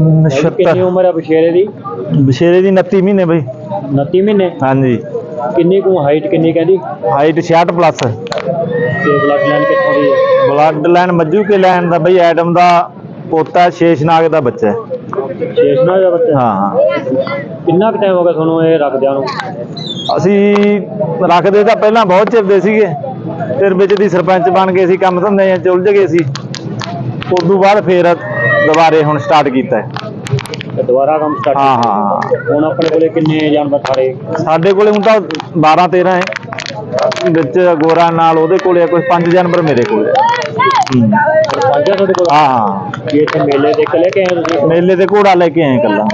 ਕਿੰਨੀ 76 ਉਮਰ ਹੈ ਬਸ਼ੇਰੇ ਦੀ? ਬਸ਼ੇਰੇ ਦੀ 29 ਮਹੀਨੇ ਬਈ। 29 ਮਹੀਨੇ? ਹਾਂਜੀ। ਕਿੰਨੀ ਕੁ ਹਾਈਟ ਕਿੰਨੀ ਕਹਿੰਦੀ? ਹਾਈਟ 66 ਪਲੱਸ ਤੇ ਬਲੱਡ ਲਾਈਨ ਕਿੱਥੋਂ ਦੀ ਹੈ ਬਲੱਡ ਲਾਈਨ ਮੱਜੂ ਕੇ ਲਾਈਨ ਦਾ ਬਈ ਐਡਮ ਦਾ ਪੋਤਾ ਸ਼ੇਸ਼ਨਾਗ ਦਾ ਬੱਚਾ ਹੈ। ਸ਼ੇਸ਼ਨਾ ਦਾ ਬੱਚਾ? ਹਾਂ ਹਾਂ। ਕਿੰਨਾ ਕੁ ਟਾਈਮ ਹੋ ਗਿਆ ਤੁਹਾਨੂੰ ਇਹ ਰੱਖਦਿਆਂ ਨੂੰ? ਅਸੀਂ ਰੱਖਦੇ ਤਾਂ ਪਹਿਲਾਂ ਬਹੁਤ ਚਿਰ ਦੇ ਸੀਗੇ। ਫਿਰ ਵਿੱਚ ਦੀ ਸਰਪੰਚ ਬਣ ਗਏ ਸੀ ਕੰਮ ਧੰਦੇ 'ਚ ਉਲਝ ਗਏ ਸੀ। ਉਸ ਤੋਂ ਬਾਅਦ ਫਿਰ ਦੁਬਾਰੇ ਹੁਣ ਸਟਾਰਟ ਕੀਤਾ ਹੈ। ਤੇ ਦੁਬਾਰਾ ਕੰਮ ਸਟਾਰਟ ਹਾਂ ਹਾਂ ਹਾਂ। ਹੁਣ ਆਪਣੇ ਕੋਲੇ ਕਿੰਨੇ ਜਾਨਵਰ ਸਾਰੇ ਸਾਡੇ ਕੋਲੇ ਹੁਣ ਤਾਂ 12 13 ਹੈ। ਵਿੱਚ ਗੋਰਾ ਨਾਲ ਉਹਦੇ ਕੋਲੇ ਆ ਕੋਈ ਪੰਜ ਜਾਨਵਰ ਮੇਰੇ ਕੋਲੇ। ਪੰਜਾਂ ਤੁਹਾਡੇ ਕੋਲ? ਹਾਂ ਹਾਂ। ਕੀ ਇੱਥੇ ਮੇਲੇ ਦੇਖ ਕੇ ਲੈ ਕੇ ਆਏ ਤੁਸੀਂ? ਮੇਲੇ ਤੇ ਘੋੜਾ ਲੈ ਕੇ ਆਏ ਕੱਲਾ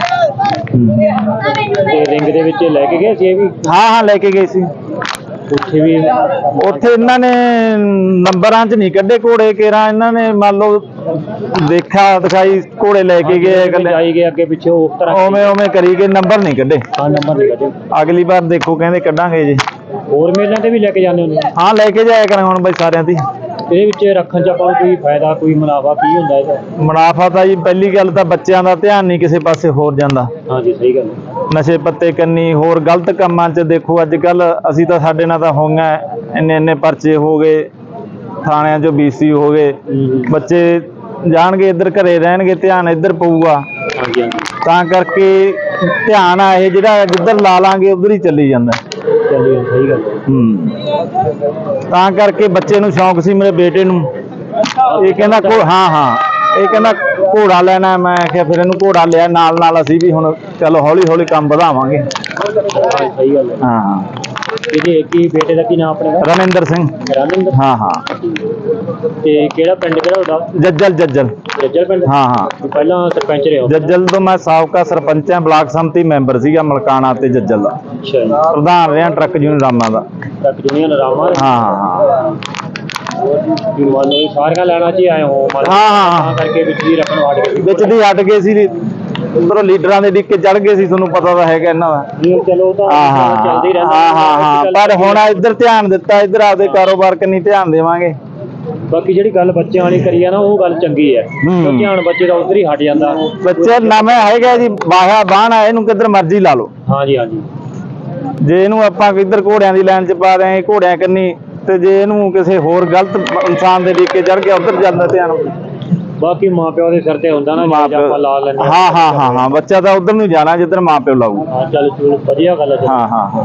ਤੇ ਰਿੰਗ ਦੇ ਵਿੱਚ ਲੈ ਕੇ ਗਏ ਸੀ ਇਹ ਵੀ? ਹਾਂ ਹਾਂ ਲੈ ਕੇ ਗਏ ਸੀ। ਉੱਥੇ ਵੀ ਉੱਥੇ ਇਹਨਾਂ ਨੇ ਨੰਬਰਾਂ 'ਚ ਨਹੀਂ ਕੱਢੇ ਘੋੜੇ ਕੇਰਾ ਇਹਨਾਂ ਨੇ ਮੰਨ ਲਓ ਦੇਖਿਆ ਦਿਖਾਈ ਘੋੜੇ ਲੈ ਕੇ ਗਏ ਇਕੱਲੇ। ਜਾਈ ਗਏ ਅੱਗੇ ਪਿੱਛੇ ਉਸ ਤਰ੍ਹਾਂ ਉਵੇਂ ਉਵੇਂ ਕਰੀ ਗਏ ਨੰਬਰ ਨਹੀਂ ਕੱਢੇ। ਹਾਂ ਨੰਬਰ ਨਹੀਂ ਕੱਢੇ। ਅਗਲੀ ਵਾਰ ਦੇਖੋ ਕਹਿੰਦੇ ਕੱਢਾਂਗੇ ਜੀ। ਹੋਰ ਮੇਲਿਆਂ ਤੇ ਵੀ ਲੈ ਕੇ ਜਾਂਦੇ ਹੁੰਦੇ ਹਾਂ ਲੈ ਕੇ ਜਾਇਆ ਕਰਾਂਗੇ ਹੁਣ ਬਈ ਸਾਰਿਆਂ ਦੀ। ਇਹਦੇ ਵਿੱਚ ਰੱਖਣ ਚ ਆਪਾਂ ਕੋਈ ਫਾਇਦਾ ਕੋਈ ਮੁਨਾਫਾ ਕੀ ਹੁੰਦਾ ਇਹਦਾ? ਮੁਨਾਫਾ ਤਾਂ ਜੀ ਪਹਿਲੀ ਗੱਲ ਤਾਂ ਬੱਚਿਆਂ ਦਾ ਧਿਆਨ ਨਹੀਂ ਕਿਸੇ ਪਾਸੇ ਹੋਰ ਜਾਂਦਾ। ਹਾਂਜੀ ਸਹੀ ਗੱਲ ਹੈ। ਨਸ਼ੇ ਪੱਤੇ ਕੰਨੀ ਹੋਰ ਗਲਤ ਕੰਮਾਂ 'ਚ ਦੇਖੋ ਅੱਜ ਕੱਲ ਅਸੀਂ ਤਾਂ ਸਾਡੇ ਨਾਲ ਤਾਂ ਹੋਈਆਂ ਇੰਨੇ ਇੰਨੇ ਪਰਚੇ ਹੋ ਗਏ ਥਾਣਿਆਂ 'ਚੋਂ ਬੀਸੀ ਹੋ ਗਏ ਬੱਚੇ ਜਾਣਗੇ ਇੱਧਰ ਘਰੇ ਰਹਿਣਗੇ ਧਿਆਨ ਇੱਧਰ ਪਊਗਾ। ਤਾਂ ਕਰਕੇ ਧਿਆਨ ਆ ਇਹ ਜਿਹੜਾ ਜਿੱਧਰ ਲਾ ਲਾਂਗੇ ਉਧਰ ਹੀ ਚੱਲੀ ਜਾਂਦਾ। ਚੱਲੀ ਸਹੀ ਗੱਲ। ਹੈ। ਹੂੰ ਤਾਂ ਕਰਕੇ ਬੱਚੇ ਨੂੰ ਸ਼ੌਂਕ ਸੀ ਮੇਰੇ ਬੇਟੇ ਨੂੰ। ਇਹ ਕਹਿੰਦਾ ਕੋ ਹਾਂ ਹਾਂ। ਇਹ ਕਹਿੰਦਾ ਘੋੜਾ ਲੈਣਾ। ਮੈਂ ਕਿਹਾ ਫਿਰ ਇਹਨੂੰ ਘੋੜਾ ਲਿਆ ਨਾਲ ਨਾਲ ਅਸੀਂ ਵੀ ਹੁਣ ਚਲੋ ਹੌਲੀ ਹੌਲੀ ਕੰਮ ਵਧਾਵਾਂਗੇ। ਹਾਂ, ਸਹੀ ਗੱਲ ਹੈ। ਹਾਂ। ਹਾਂ ਇਹਦੇ ਕੀ ਬੇਟੇ ਦਾ ਕੀ ਨਾਮ ਆਪਣੇ ਦਾ? ਰਮਿੰਦਰ ਸਿੰਘ। ਰਾਨਿੰਦਰ ਹਾਂ ਹਾਂ। ਤੇ ਕਿਹੜਾ ਪਿੰਡ ਕਿਹੜਾ ਤੁਹਾਡਾ? ਜੱਜਲ ਜੱਜਲ। ਜੱਜਲ ਪਿੰਡ? ਹਾਂ ਹਾਂ। ਪਹਿਲਾਂ ਸਰਪੰਚ ਰਹੇ ਹੋ ਜੱਜਲ ਤੋਂ ਮੈਂ ਸਾਬਕਾ ਸਰਪੰਚ ਹਾਂ ਬਲਾਕ ਸੰਮਤੀ ਮੈਂਬਰ ਸੀਗਾ ਮਲਕਾਣਾ ਤੇ ਜੱਜਲ ਦਾ। ਅੱਛਾ ਪ੍ਰਧਾਨ ਰਿਹਾ ਟਰੱਕ ਯੂਨੀਅਨ ਰਾਮਾ ਦਾ। ਹਾਂ ਹਾਂ ਹਾਂ। ਵੀ ਮੰਨ ਲਓ ਵੀ ਸਾਰੀਆਂ ਲੈਣਾ ਚ ਹੀ ਆਏ ਹੋ ਮੰਨ ਲਓ ਹਾਂ, ਹਾਂ, ਹਾਂ। ਤਾਂ ਕਰਕੇ ਵਿੱਚ ਹੀ ਰੱਖਣ ਵਾੜ ਕੇ ਵਿੱਚ ਦੀ ਹਟ ਗਏ ਸੀ ਉਧਰੋਂ ਲੀਡਰਾਂ ਦੇ ਡਿੱਕੇ ਚੜ ਗਏ ਸੀ ਤੁਹਾਨੂੰ ਪਤਾ ਤਾਂ ਹੈਗਾ ਇਹਨਾਂ ਦਾ। ਨਹੀਂ ਚਲੋ ਉਹ ਤਾਂ ਹਾਂ ਹਾਂ ਚੱਲਦਾ ਹੀ ਰਹਿੰਦਾ ਹਾਂ ਹਾਂ ਹਾਂ। ਪਰ ਹੁਣ ਇੱਧਰ ਧਿਆਨ ਦਿੱਤਾ ਇੱਧਰ ਆਪਦੇ ਕਾਰੋਬਾਰ ਕੰਨੀ ਧਿਆਨ ਦੇਵਾਂਗੇ। ਬਾਕੀ ਜਿਹੜੀ ਗੱਲ ਬੱਚਿਆਂ ਵਾਲੀ ਕਰੀ ਆ ਨਾ ਉਹ ਗੱਲ ਚੰਗੀ ਹੈ। ਹੂੰ। ਕਿਉਂਕਿ ਹੁਣ ਬੱਚੇ ਦਾ ਉਧਰ ਹੀ ਹਟ ਜਾਂਦਾ। ਬੱਚੇ ਨਵੇਂ ਹੈਗਾ ਜੀ ਬਾਹਾ ਬਾਣ ਇਹਨੂੰ ਕਿੱਧਰ ਮਰਜ਼ੀ ਲਾ ਲਓ। ਹਾਂਜੀ ਹਾਂਜੀ। ਜੇ ਇਹਨੂੰ ਆਪਾਂ ਕਿੱਧਰ ਘੋੜਿਆਂ ਦੀ ਲਾਈਨ 'ਚ ਪਾ ਦਿਆਂਗੇ ਘੋੜਿਆਂ ਕੰਨੀ ਤੇ ਜੇ ਇਹਨੂੰ ਕਿਸੇ ਹੋਰ ਗਲਤ ਇਨਸਾਨ ਦੇ ਡਿੱਕੇ ਚੜ ਗਿਆ ਉਧਰ ਜਾਂਦਾ ਧਿਆਨ ਬਾਕੀ ਮਾਪਿਓ ਦੇ ਸਿਰ ਤੇ ਹੁੰਦਾ ਨਾ ਮਾਂ ਜੇ ਆਪਾਂ ਲਾ ਲੈਂਦੇ ਹਾਂ। ਹਾਂ ਹਾਂ ਹਾਂ ਬੱਚਾ ਤਾਂ ਉਧਰ ਨੂੰ ਜਾਣਾ ਜਿੱਧਰ ਮਾਂ ਪਿਓ ਲਾਊ। ਹਾਂ ਚੱਲ ਚਲੋ ਵਧੀਆ ਗੱਲ ਹੈ ਹਾਂ ਹਾਂ ਹਾਂ।